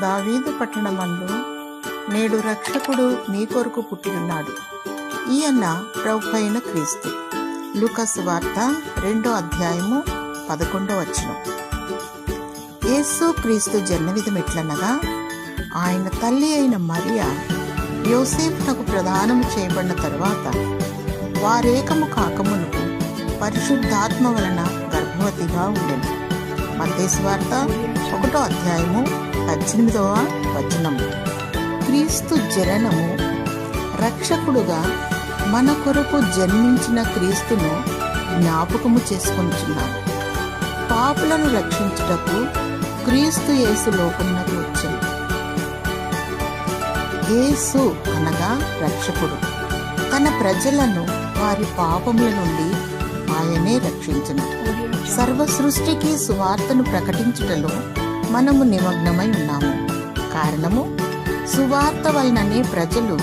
దావీదు పట్టణమందు నేడు రక్షకుడు మీ కొరకు పుట్టినున్నాడు ఈయన ప్రభు అయిన క్రీస్తు. లూకస్ వార్త రెండో అధ్యాయము పదకొండో వచ్చిన యేసు క్రీస్తు జన్మవిధం ఎట్లనగా ఆయన తల్లి అయిన మరియా యోసేపునకు ప్రదానము చేయబడిన తరువాత వారేకము కాకమునకు పరిశుద్ధాత్మ వలన గర్భవతిగా ఉండెను. మత్తేశ్వార్త ఒకటో అధ్యాయము పద్దెనిమిదవ వచనము క్రీస్తు జననము రక్షకుడుగా మన కొరకు జన్మించిన క్రీస్తును జ్ఞాపకము చేసుకుంటున్నారు పాపులను రక్షించుటకు క్రీస్తు యేసు లోకమునకు వచ్చింది యేసు అనగా రక్షకుడు. తన ప్రజలను వారి పాపముల నుండి ఆయనే రక్షించను. సర్వ సృష్టికి సువార్తను ప్రకటించుటలో మనము నిమగ్నమై ఉన్నాము. కారణము సువార్త వలననే ప్రజలు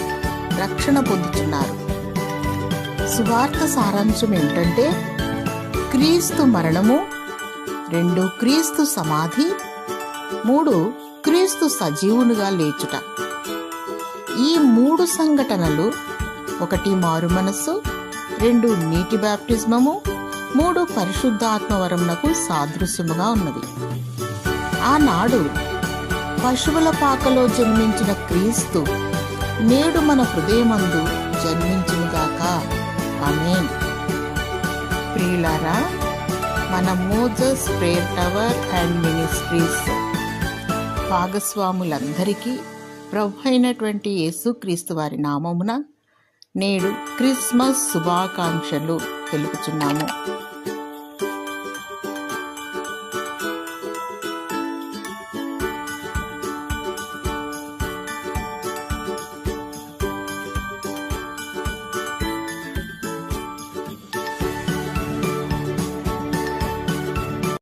రక్షణ పొందుతున్నారు సువార్త సారాంశం ఏమిటంటే క్రీస్తు మరణము రెండు క్రీస్తు సమాధి మూడు క్రీస్తు సజీవునిగా లేచుట. ఈ మూడు సంఘటనలు ఒకటి మారు మనస్సు రెండు నీటి బాప్టిజమము మూడు పరిశుద్ధాత్మవరమునకు సాదృశ్యముగా ఉన్నవి. ఆనాడు పశువుల పాకలో జన్మించిన క్రీస్తు నేడు మన హృదయమందు జన్మించునుగాక. ఆమేన్. ప్రియులారా మన Moses prayer tower and ministries భాగస్వాములందరికీ ప్రభు అయినటువంటి యేసుక్రీస్తు వారి నామమున నేడు క్రిస్మస్ శుభాకాంక్షలు తెలుపుచున్నాము.